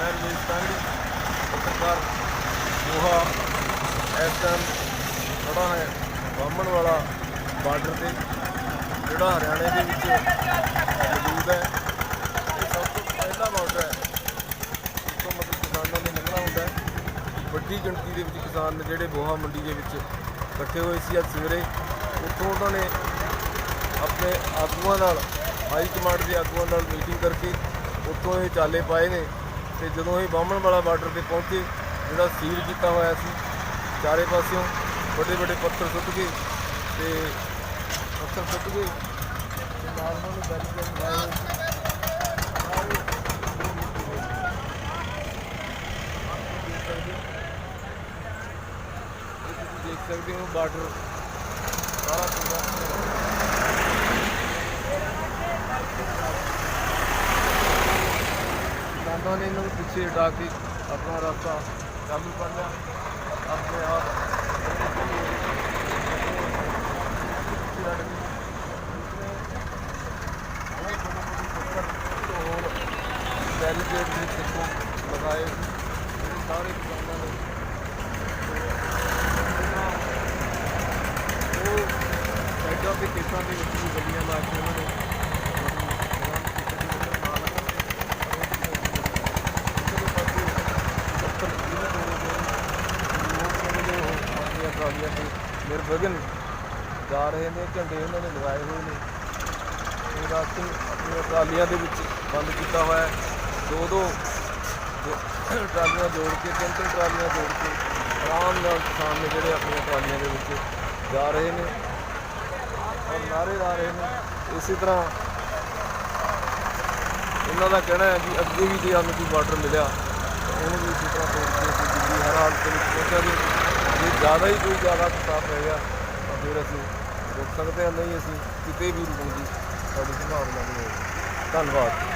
ਮੈਂ ਰਮੇਸ਼ ਕਾਂਗੜੀ ਪੱਤਰਕਾਰ, ਮੋਹਾ ਇਸ ਟਾਈਮ ਖੜਾ ਹੈ ਬਾਹਮਣ ਵਾਲਾ ਬਾਰਡਰ ਤੇ, ਜਿਹੜਾ ਹਰਿਆਣੇ ਦੇ ਵਿੱਚ ਮੌਜੂਦ ਹੈ। ਇਹ ਸਭ ਤੋਂ ਪਹਿਲਾ ਬਾਰਡਰ ਹੈ ਤੋਂ ਮਤਲਬ ਕਿਸਾਨਾਂ ਨੇ ਲੰਘਣਾ ਹੁੰਦਾ ਹੈ। ਵੱਡੀ ਗਿਣਤੀ ਦੇ ਵਿੱਚ ਕਿਸਾਨ ਨੇ ਜਿਹੜੇ ਬੋਹਾ ਮੰਡੀ ਦੇ ਵਿੱਚ ਇਕੱਠੇ ਹੋਏ ਸੀ ਅੱਜ ਸਵੇਰੇ, ਉੱਥੋਂ ਉਹਨਾਂ ਨੇ ਆਪਣੇ ਆਗੂਆਂ ਨਾਲ, ਹਾਈ ਕਮਾਂਡ ਦੇ ਆਗੂਆਂ ਨਾਲ ਮੀਟਿੰਗ ਕਰਕੇ ਉੱਥੋਂ ਇਹ ਚਾਲੇ ਪਾਏ ਨੇ। ਤੇ ਜਦੋਂ ਇਹ ਬਾਹਮਣ ਵਾਲਾ ਬਾਰਡਰ ਤੇ ਪਹੁੰਚੇ, ਜਿਹੜਾ ਸੀਲ ਕੀਤਾ ਹੋਇਆ ਸੀ, ਚਾਰੇ ਪਾਸਿਓਂ ਵੱਡੇ ਵੱਡੇ ਪੱਥਰ ਸੁੱਟ ਗਏ ਤੇ ਪੱਥਰ ਸੁੱਟ ਗਏ ਤੇ ਨਾਲ ਨੂੰ ਬੈਰੀਕੇਡ ਲਾਏ ਦੇਖ ਸਕਦੇ ਹੋ ਬਾਰਡਰ। ਸਾਰਾ ਕਿਸਾਨਾਂ ਨੇ ਇਹਨਾਂ ਨੂੰ ਪਿੱਛੇ ਹਟਾ ਕੇ ਆਪਣਾ ਰਸਤਾ ਚਾਲੂ ਕਰ ਲਿਆ। ਆਪਣੇ ਆਪ ਬੈਰੀਕੇਡ ਦੇ ਦੇਖੋ ਲਗਾਏ ਜਿਹੜੇ ਸਾਰੇ ਕਿਸਾਨਾਂ ਨੇ ਉਹ ਸਾਈਡਾਂ ਤੇ ਖੇਤਾਂ ਦੇ ਵਿੱਚ ਵੀ ਗੱਡੀਆਂ ਲਾ ਕੇ ਉਹਨਾਂ ਨੇ ਨਿਰਵਗਨ ਜਾ ਰਹੇ ਨੇ, ਝੰਡੇ ਉਹਨਾਂ ਨੇ ਲਗਾਏ ਹੋਏ ਨੇ। ਇਹ ਰਾਸਤੇ ਆਪਣੀਆਂ ਟਰਾਲੀਆਂ ਦੇ ਵਿੱਚ ਬੰਦ ਕੀਤਾ ਹੋਇਆ ਹੈ। ਦੋ ਦੋ ਦੋ ਟਰਾਲੀਆਂ ਜੋੜ ਕੇ, ਤਿੰਨ ਤਿੰਨ ਟਰਾਲੀਆਂ ਜੋੜ ਕੇ ਆਰਾਮ ਨਾਲ ਕਿਸਾਨ ਨੇ ਜਿਹੜੇ ਆਪਣੀਆਂ ਟਰਾਲੀਆਂ ਦੇ ਵਿੱਚ ਜਾ ਰਹੇ ਨੇ ਔਰ ਨਾਰੇ ਲਾ ਰਹੇ ਨੇ। ਇਸੇ ਤਰ੍ਹਾਂ ਉਹਨਾਂ ਦਾ ਕਹਿਣਾ ਹੈ ਕਿ ਅੱਗੇ ਵੀ ਜੇ ਸਾਨੂੰ ਕੋਈ ਬਾਰਡਰ ਮਿਲਿਆ, ਉਹਨੂੰ ਵੀ ਇਸੇ ਤਰ੍ਹਾਂ ਤੋੜ ਕੇ ਅਸੀਂ ਦਿੱਲੀ ਹਰ ਹਾਲਤ ਵਿੱਚ ਪਹੁੰਚਾਂਗੇ ਜੇ ਜ਼ਿਆਦਾ ਹੀ ਕੋਈ ਜ਼ਿਆਦਾ ਖਿਤਾਬ ਪੈ ਗਿਆ, ਤਾਂ ਫਿਰ ਅਸੀਂ ਰੁਕ ਸਕਦੇ ਹਾਂ, ਨਹੀਂ ਅਸੀਂ ਕਿਤੇ ਵੀ ਰੁਕਣ ਦੀ ਸਾਡੀ ਸੰਭਾਵਨਾ ਨਹੀਂ ਹੈ। ਧੰਨਵਾਦ।